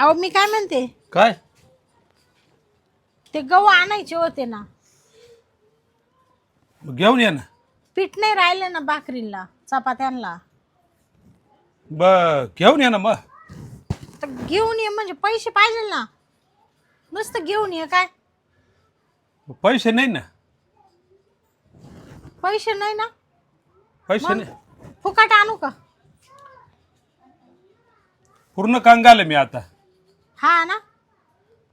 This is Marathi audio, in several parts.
अहो मी काय म्हणते? काय? ते गहू आणायचे होते ना. मग घेऊन ये ना. पीठ नाही राहिलं ना भाकरीला चपात्यांना. ब घेऊन ये ना मग. तर घेऊन ये म्हणजे पैसे पाहिजे ना. नुसतं घेऊन ये काय? पैसे नाही ना. पैसे नाही ना? पैसे मग? नाही. फुकाट आणू का? पूर्ण कंगाल आहे मी आता. हा ना?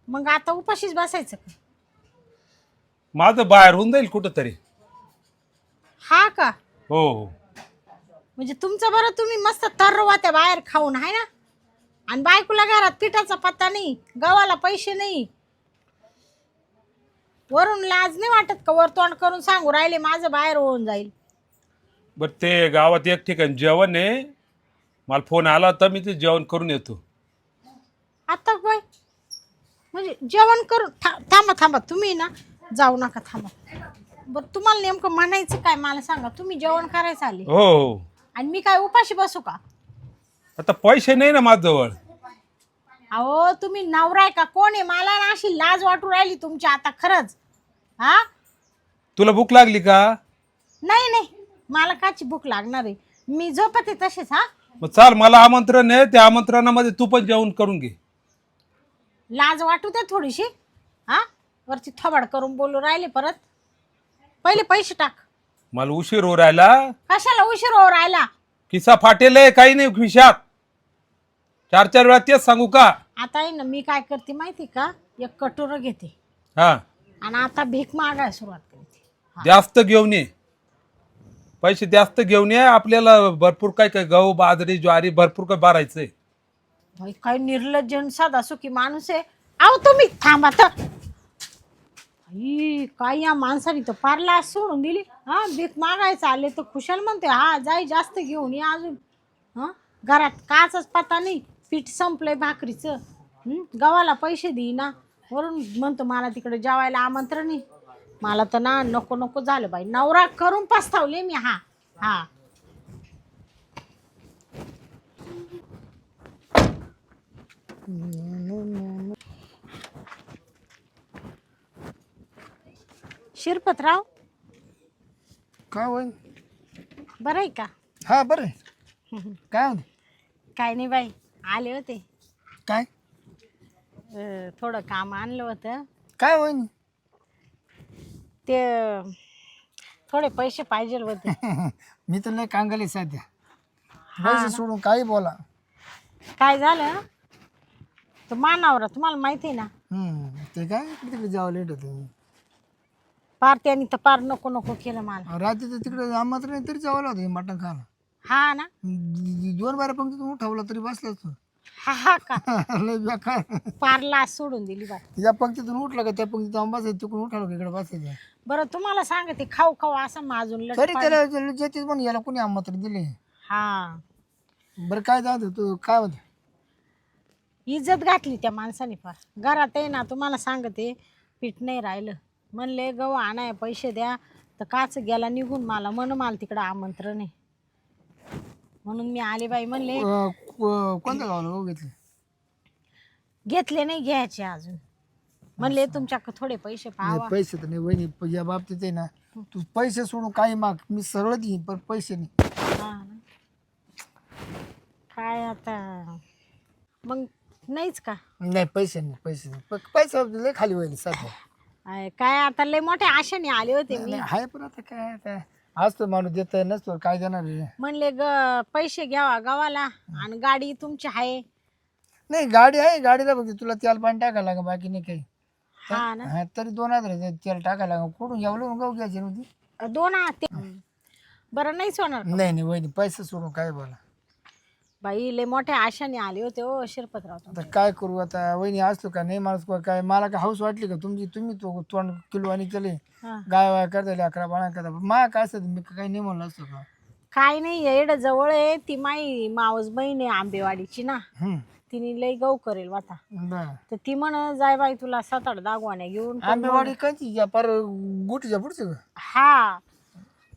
मग आता उपाशीच बसायचं का? माझं बाहेर होऊन जाईल कुठंतरी. हा का? हो. हो म्हणजे तुमचं बरं तुम्ही मस्त तरवा त्या बाहेर खाऊन आहे ना? आणि बायकोला घरात पिठाचा पत्ता नाही गव्हाला पैसे नाही. वरून लाज नाही वाटत का वर तोंड करून सांगू राहिले माझं बाहेर होऊन जाईल? बरं ते गावात एक ठिकाणी जेवण आहे. मला फोन आला होता मी ते जेवण करून येतो. आता बाय म्हणजे जेवण करून था- थांबा थांबा. तुम्ही ना जाऊ नका थांबा. बरं तुम्हाला नेमकं म्हणायचं काय? मला सांगा. तुम्ही जेवण करायचं आले. हो हो. आणि मी काय उपाशी बसू का? आता पैसे नाही ना माझ्याजवळ. अहो तुम्ही नवरा आहे का? कोण आहे? मला ना अशी लाज वाटू राहिली तुमची आता खरंच. हा? तुला भूक लागली का? नाही नाही. मला काची भूक लागणार आहे? मी झोपते तसेच हा? मग चाल मला आमंत्रण आहे. त्या आमंत्रणामध्ये तू पण जेवण करून घे. लाज वाटू दे थोडीशी हा? वरती थोबाड करून बोलू राहिले परत. पहिले पैसे टाक. मला उशीर हो राहिला. कशाला उशीर हो राहिला? किस्सा फाटेल आहे काही नाही खिशात. चार चार वेळा तेच सांगू का? आता आहे ना मी काय करते माहिती का? एक कटोरं घेते. हा. आणि आता भीक मागायला सुरुवात करते. जास्त घेऊन ये. पैसे जास्त घेऊन ये आपल्याला भरपूर काय काय गहू बाजरी ज्वारी भरपूर काय भरायचंय. भाई काय निर्लज्ज आणि साधा सुखी माणूस आहे. अहो तुम्ही थांबा तर. आई, काय या माणसाने तर पारला सोडून दिली. हा भीक मागायचं आले तर खुशाल म्हणते. हा जाई जास्त घेऊन या अजून. हा घरात काचाच पाता नाही. पीठ संपलंय भाकरीचं. हं? गव्हाला पैसे देईना. वरून म्हणतो मला तिकडे जेवायला आमंत्रण आहे. मला तर ना नको नको झालं बाई. नवरा करून पस्तावले मी हा. हा. शिरपतराव? काय होईल बरं आहे का? हा बरं आहे. काय होते काय नाही बाई आले होते. काय? अं, थोडं काम आणलं होतं. काय होईल ते थोडे पैसे पाहिजे होते. मी तर नाही कांगाली सध्या पैसे सोडून काही बोला. काय झालं? तो मानावरा तुम्हाला माहिती आहे ना? हम्म, ते काय इकडे तिकडे जावं लेट होते. पार त्यांनी तर पार नको नको केलं मला. रात्री तर तिकडे आमंत्रण आहे तरी जावं होतं मटण खायला. हा ना? द- दोन बारा पंक्ती तुम्ही ठेवला तरी बसलाच तू हा हा का? लय बेकार. पार लाच सोडून दिली बाई या पंक्तीतून उठला का त्या पंक्तीत जाऊन बसायचं तिकडून उठालो का इकडे बसायचं? बरं तुम्हाला सांगते खाऊ खाऊ असं माजून तरी लट त्याला जेतीच पण याला कोणी आमंत्रण दिले हा. बरं काय जाऊ तू काय होतं? इज्जत घातली त्या माणसाने फार घरात आहे ना तुम्हाला सांगते पीठ नाही राहिलं. म्हणले गहू आणाय पैसे द्या. तर काच गेला निघून मला. म्हण मला तिकडं आमंत्रण आहे. म्हणून मी आले बाई म्हणले अं, को- कोणत्या गावाला हो घेतले? घेतले नाही घ्यायचे अजून. म्हणले तुमच्याकडे थोडे पैसे नाही, पाहावा पैसे तर नाही वहिनी प- या बाबतीत आहे ना तू पैसे सोडून काही माग मी सरळ देईन पण पैसे नाही. हा ना. काय आता? मग नाहीच का? नाही पैसे नाही पैसे नाही. प- पैसे लय खाली होईल सध्या. काय आता लय मोठ्या आशेने आले होते मी. नाही, आहे पण आता काय आता असतो माणूस देत नसतो काय देणार आहे? म्हणले ग पैसे घ्यावा गावाला आणि गाडी तुमची आहे. नाही गाडी आहे गाडीला बघ तुला तेल पाणी टाकायला लागा बाकी नाही काही. हा ना. हा तरी दोन हजार तेल टाकायला लागा कुठून घ्यावं गाव घ्यायची नव्हती दोन हात ते बरं नाहीच होणार नाही नाही वहिनी पैसे सोडून काय बोला. बाई लय मोठ्या आशाने आले होते ओ शिरपतराव आता काय करू आता? वहिनी असतो का नाही? माणूस को- काय मला काय हाऊस वाटली का तुमची? तुम्ही तो तोंड किलो आणि केले. हा. गाय वाय करता अकरा बाळा करता. मा काय असतं मी काही नाही म्हणलं असतो का? काय नाही येड जवळ आहे. ती माई मावस बहीण आहे आंबेवाडीची ना. हम्म. तिने लय गहू करेल वाता. बरं. तर ती म्हण जाय बाई तुला सात आठ दागवाण्या घेऊन. आंबेवाडी कायची या पर गुटीच्या पुढचं का? हा.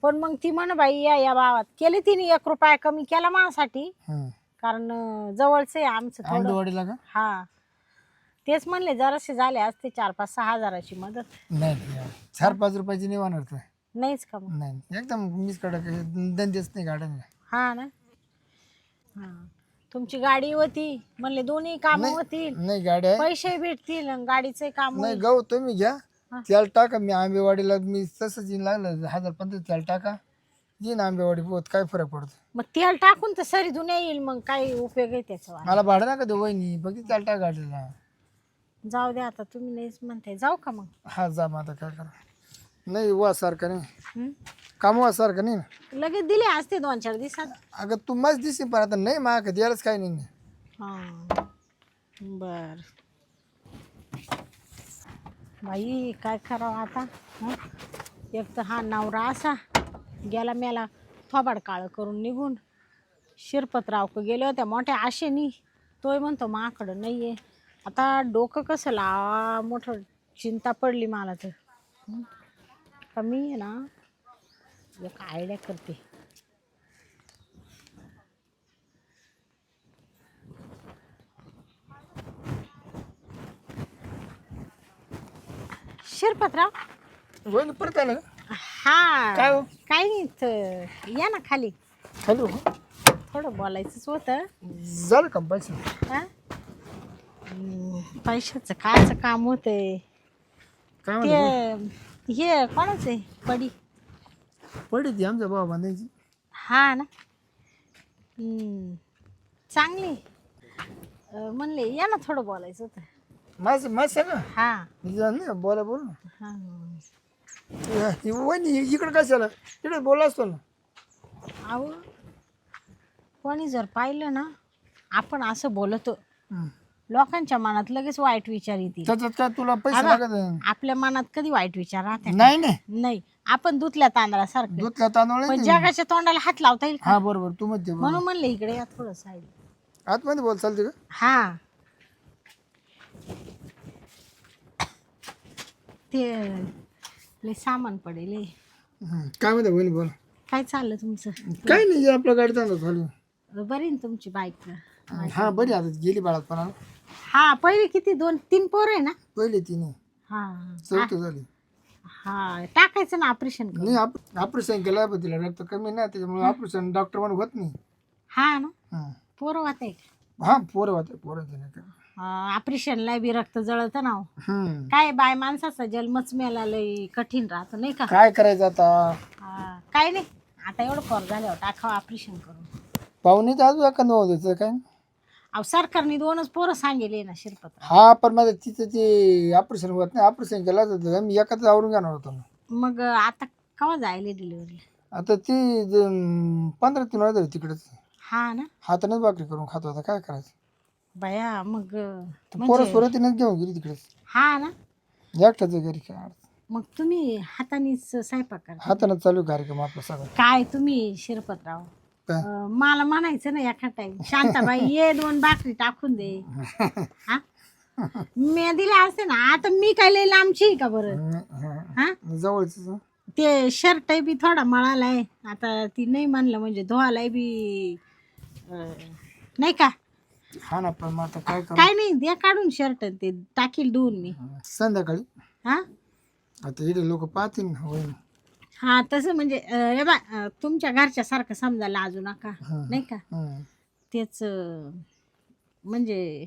पण मग ती म्हण बाई या या भावात. केली तिने एक रुपया कमी केला माझ्यासाठी. कारण अं, जवळच आहे आमचं थोडं. आंबेवाडीला का? हा. तेच म्हणले जरासे झाले असते चार पाच सहा हजाराची मदत. नाही नाही, चार पाच रुपयाची नाही होणार तर. नाहीच का मग? नाही एकदम मीच कडक आहे. धंदेच नाही गाड्यांना. हा ना? हा. तुमची गाडी होती. म्हणले दोन्ही काम होतील. नाही गाड्या. आहे पैसे भेटतील आणि गाडीचे काम नाही. गहू तुम्ही घ्या. त्याला टाका मी आंबेवाडीला मी तसंच येईन लागलं हजार पंधरा त्याला टाका. येईन आंबेवाडी पोत काय फरक पडतो? मग तेल टाकून तर सरी दुनिया येईल मग काही उपयोग आहे त्याचा मला भाडं नका देऊ वहिनी बघित त्याला टाका गाडीला. जाऊ द्या आता तुम्ही नाहीच म्हणताय. जाऊ का मग? हा जा मग आता काय करा. नाही वा सारखं नाही. हं? काम वा सारखं नाही ना. लगेच दिले असते दोन चार दिवसात? अगं तू मस्त दिसली पण आता नाही माग द्यायलाच काही नाही. हा. बर. बाई काय करावं आता? हं? एक तर हा नवरा असा गेला मेला थोबाड काळं करून निघून. शिरपतरावक गेले होत्या मोठ्या आशेनी. तोय म्हणतो माकडं नाही आहे आता डोकं कसं लावा मोठं चिंता पडली मला तर. हं? का मी आहे ना एक आयडिया करते. शिरपतराव वहिनी परत आलं? का? हा. काय हो? काय नाही इथं या ना खाली. हॅलो थोडं बोलायचंच होतं. झालं का पैसे? हा? हम्म, पैशाचं कायचं काम होतंय? काय ते म्हणतो हे कोणाच आहे? पडी. पडली ती आमच्या भावा बांधायची. हा ना. हम्म, चांगली अं, म्हणले या ना थोडं बोलायचं होतं. माझं माझं सांगा हा. नाही बोला बोल ना हा. वहिनी इकडे काय झालं इकडे बोला असतो ना अहो कोणी जर पाहिलं ना आपण असं बोलतो. लोकांच्या मनात लगेच वाईट विचार येतील. त्याच्यात काय तुला पैसे आबा, लागत आहे? आपल्या मनात कधी वाईट विचार राहते नाही? नाही नाही. आपण दुधल्या तांदळासारखं. तांदूळ पण नाही. जगाच्या तोंडाला हात लावता येईल का? हा बरोबर. तू म्हणते बरोबर. म्हणून म्हणले इकडे या थोडं साईड आतमध्ये बोल चालते का? हा. ते लय सामान पडेल हे. काय म्हणते वहिनी बोल. काय चाललं तुमचं? काही नाही आपल्या गाडी चालू. बरी ना तुमची बाईक? हा बरी आता गेली बाळात पण हा पहिले किती? दोन तीन पोर आहे ना? पहिले तिने हा चौथी झाली. हा टाकायचं ना ऑपरेशन नाही ऑपरेशन केलं पण तिला रक्त कमी नाही त्याच्यामुळे ऑपरेशन डॉक्टर म्हणून होत नाही. हा ना. पोरं होते हा पोरं होते पोरं नाही ऑपरेशनला बी रक्त जळतं ना हो. हम्म. काय बाय माणसाचा जन्मच मेला लय कठीण राहतो नाही का? काय करायचं आता? हा, काय नाही. आता एवढं पोर झाल्यावर टाकावं ऑपरेशन करून. पाहुणे तर अजून एखादं काय? अहो सरकारने दोनच पोरं सांगेले ना शिरपत्र हा पण माझं तिचं ते ऑपरेशन होत नाही. ऑपरेशन केलं होतं मी एकाच आवरून घेणार होतो ना. मग आता केव्हा जायले डिलिव्हरी आता ती ज- पंधरा तीन वाजता तिकडेच. हा ना? हातानेच भाकरी करून खात होता. काय करायचं? बया मग तिनेच घेऊन गेली तिकडेच. हा ना? एकट्याच घरी काय. मग तुम्ही हातानेच स्वयंपाक करा हाताने चालू कार्यक्रम आपला सगळं. काय तुम्ही शिरपतराव? काय? अं, मला म्हणायचं ना एका टाइम शांताबाई ये दोन भाकरी टाकून दे. हा? मी दिला असते ना आता मी काय लई लांबची आहे का बरं? हा. हा? जवळच ते शर्ट बी थोडा मळालाय. आता ती नाही म्हणलं म्हणजे धुवालाय बी अं, नाही का? हा ना पण मग आता काय करू? काय नाही द्या काढून शर्ट ते टाकील धुवून मी. संध्याकाळी? हा? आता इथे लोक पाहतील ना हा तसं म्हणजे अं, हे बा अं, तुमच्या घरच्या सारखं समजायला अजू नका नाही का. तेच अं, म्हणजे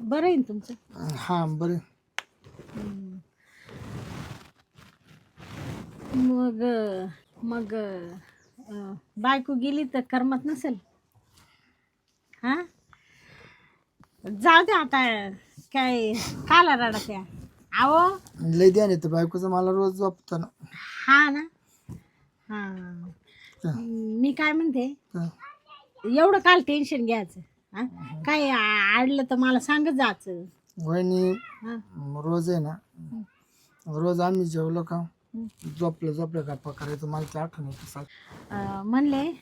बरं आहे ना तुमचं? हा बरं मग मग बायको गेली तर करमत नसेल. हा? जाऊ दे आता काय काला रडा त्या आहो लय द्या नाही तर बायकोचं मला रोज झोपतं ना हा ना? हा. मी काय म्हणते? एवढं काल टेन्शन घ्यायचं हा? काय आ- आडलं तर मला सांगत जायचं. वहिनी हा? रोज आहे ना रोज आम्ही जेवलो का झोपलं झोपलं गप्पा करायचं. मला ते आठवण येते अं, म्हणले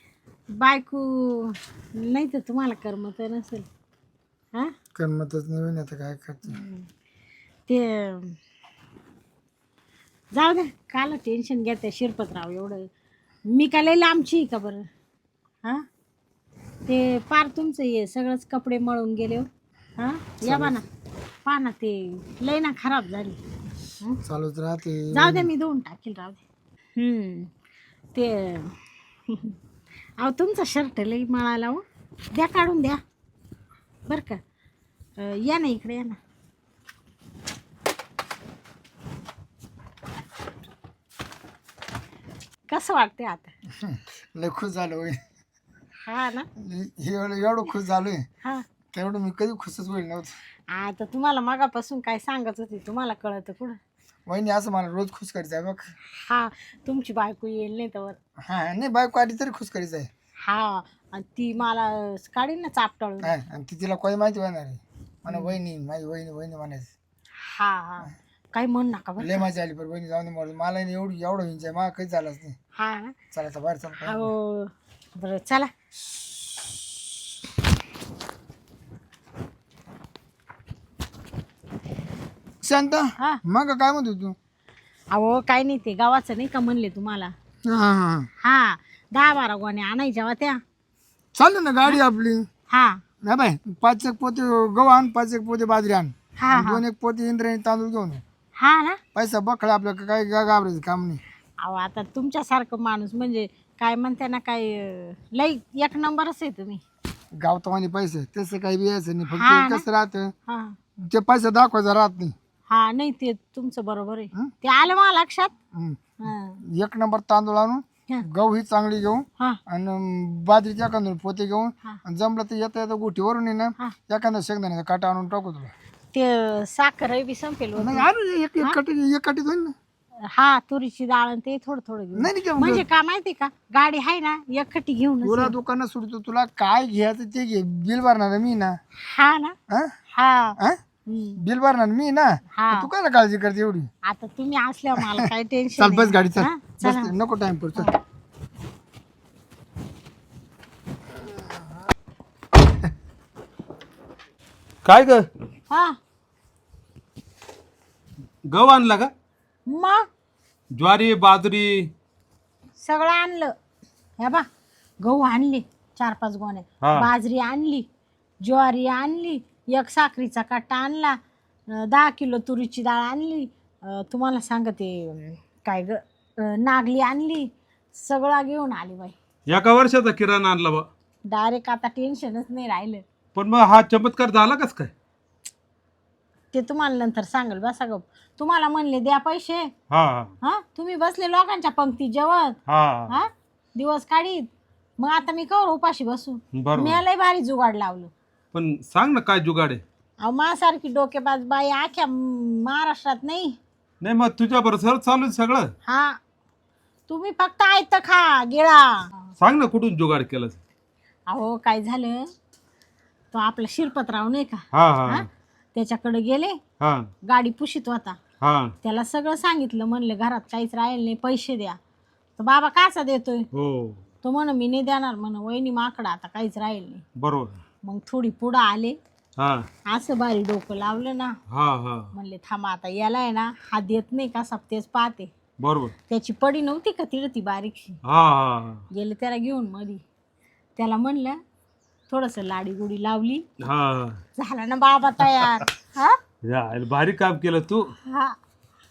बायको नाही तर तुम्हाला करमत नसेल. हा? करमतच नाही वहिनी आता काय करते? ते जाऊ द्या काला टेन्शन घ्या त्या शिरपतराव एवढं. मी का लई लांबची आहे का बरं? हा? ते पार तुमचं हे सगळंच कपडे मळून गेले हो. हा? या बा ना. पहा ना ते लय ना खराब झाली. हं? चालूच राहते. जाऊ दे मी धुवून टाकील राहू दे. हम्म, ते अहो तुमचा शर्ट लई मळाला हो. द्या काढून द्या. बरं का? अं, या ना इकडे या ना. कसं वाटतंय आता? लय खुश झालो होय. हा ना? एवढं एवढं खुश झालोय. हा. तेवढं मी कधी खुशच होईल नव्हतं. आता तुम्हाला मगापासून काय सांगत होती तुम्हाला कळतं कुठं वहिनी असं मला रोज खुश करायचं आहे बघ. हा तुमची बायको येईल नाही तर हा नाही बायको आली तरी खुश करायचं आहे. हा आणि ती मला काढीन ना चापटाळून हा आणि ती तिला काही माहिती होणार आहे? म्हणा वहिनी माझी वहिनी वहिनी म्हणायचं. हा हा. काही म्हण नका बरं. लय मजा आली पण वहिनी जाऊन दे मला मला नाही एवढी एवढं आहे. मला काही झालंच नाही. हा. ना चला बाहेर चल. अहो बरं चला. शांत हा. मग काय म्हणतो तू? अहो काय नाही ते गावाचं नाही का म्हणले तुम्हाला? हा हा हा. दहा बारा गोण्या आणायच्या होत्या. चालेल ना गाडी आपली? हा. नाही बाय पाच एक पोते गहू आण पाच एक पोते बाजरी आण. हा हा. दोन एक पोते इंद्रायणी तांदूळ घेऊन ये. हा ना? पैसा बखळा आपल्या काय गा- घाबरायचं काम नाही. अहो आता तुमच्यासारखं माणूस म्हणजे काय म्हणते ना काय अं, लई एक नंबरच आहे तुम्ही. गावतावानी पैसे तसं काही बियायचं नाही. हा फक्त? कसं राहतं. हा. ते पैसे दाखवायचा राहत नाही. हा नाही ते तुमचं बरोबर आहे हं? ते आलं मला लक्षात. हा एक नंबर तांदूळ आणून हा. गहू ही चांगली घेऊन हा आणि बाजरीच्या एखादं पोते घेऊन हा. आणि जमलं तर येता येता गुठीवरून ये ना हा. एखादा शेंगदाण्याचा काटा आणून टाकू तुला ते साखर बी संपेल होतं. नाही आणू एक एक एक काठी होईल ना हा तुरीची डाळ आणि ते थोडं थोडं घेऊन नाही नाही काय म्हणजे का माहिती का गाडी आहे ना एकखटी घेऊन तुला दुकानात सुटतो तुला काय घ्यायचं ते घे बिल भरणार मी ना हा ना हा? हा हा? हम्म. बिल भरणार मी ना? हा. तू काय काळजी करते एवढी? आता तुम्ही असल्यावर मला काही टेन्शन चाल बस गाडी चल. बस. नको टाइम चल. काय ग? हा. गहू आणला का? मग? ज्वारी बाजरी. सगळं आणलं. हे बा गहू आणले चार पाच गोण्या. हा. बाजरी आणली ज्वारी आणली एक साखरीचा कट्टा आणला दहा किलो तुरीची डाळ आणली तुम्हाला सांगते काय ग नागली आणली सगळं घेऊन आली बाई. एका वर्षाचा किराणा आणला बा. डायरेक्ट आता टेन्शनच नाही राहिलं. पण मग हा चमत्कार झाला कस काय? ते तुम्हाला नंतर सांगेल बसा गप तुम्हाला म्हणले द्या पैसे. हा. हा? हा तुम्ही बसले लोकांच्या पंक्ती जेवत हा. हा? दिवस काढीत. मग आता मी कवर उपाशी बसू बरोबर. मी लय भारी जुगाड लावलं. पण सांग ना काय जुगाड आहे. अहो माझ्यासारखी डोकेबाज बाई आख्या महाराष्ट्रात नाही. नाही मग तुझ्या बरोबर चालू आहे सगळं. हा. तुम्ही फक्त ऐकतं खा गिळा. सांग ना कुठून जुगाड केलं अहो काय झालं? तो आपला शिरपतराव नाही का? हा हा. हा? त्याच्याकडे गेले. हा. गाडी पुशीत होता. हा. त्याला सगळं सांगितलं म्हणलं घरात काहीच राहील नाही पैसे द्या. तर बाबा काचा देतोय. हो. तो म्हण मी नाही देणार. म्हण वहिनी माकडा आता काहीच राहील नाही. बरोबर. मग थोडी पुढं आले. हा. असं भारी डोकं लावलं ना. हा हा. म्हणले थांबा आता याला आहे ना हा देत नाही का तेच पाहते. बरोबर. त्याची पडी नव्हती का तिला ती बारीकशी? हा हा हा. गेले त्याला घेऊन मधी. त्याला म्हणलं थोडस लाडी गुडी लावली. हा हा. झाला ना बाबा तयार. हा? या, भारी काम केलं तू. हा.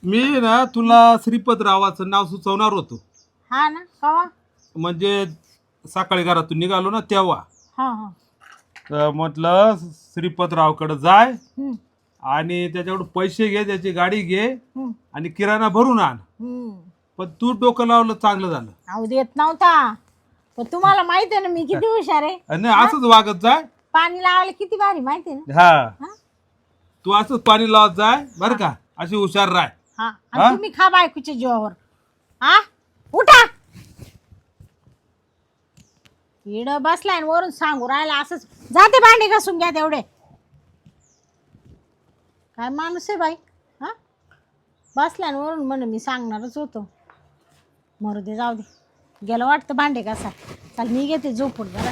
मी ना तुला श्रीपत रावाचं नाव सुचवणार होतो. हा ना कवा? म्हणजे सकाळी घरातून निघालो ना तेव्हा. हा हा. तर म्हटलं श्रीपतरावकडे जाय हम्म, आणि त्याच्याकडून पैसे घे त्याची गाडी घे हम्म, आणि किराणा भरून आण. हम्म. पण तू डोकं लावलं चांगलं झालं. अहो देत नव्हता. पण तुम्हाला माहिती आहे ना मी किती हुशार आहे. आणि असंच वागत जाय. पाणी लावायला किती भारी माहिती आहे ना. हा? तू असंच पाणी लावत जाय बरं का? अशी हुशार राय. हा. हा? तुम्ही खा बायकोच्या जीवावर. हा? उठा. इड बसलाय आणि वरून सांगू राहिला असंच. जाते भांडे घासून घ्या तेवढे. काय माणूस आहे बाई? हा? बसलाय आणि वरून म्हण मी सांगणारच होतो. मरू दे जाऊ दे. गेलं वाटतं भांडे घासा चल मी घेते झोपून जरा.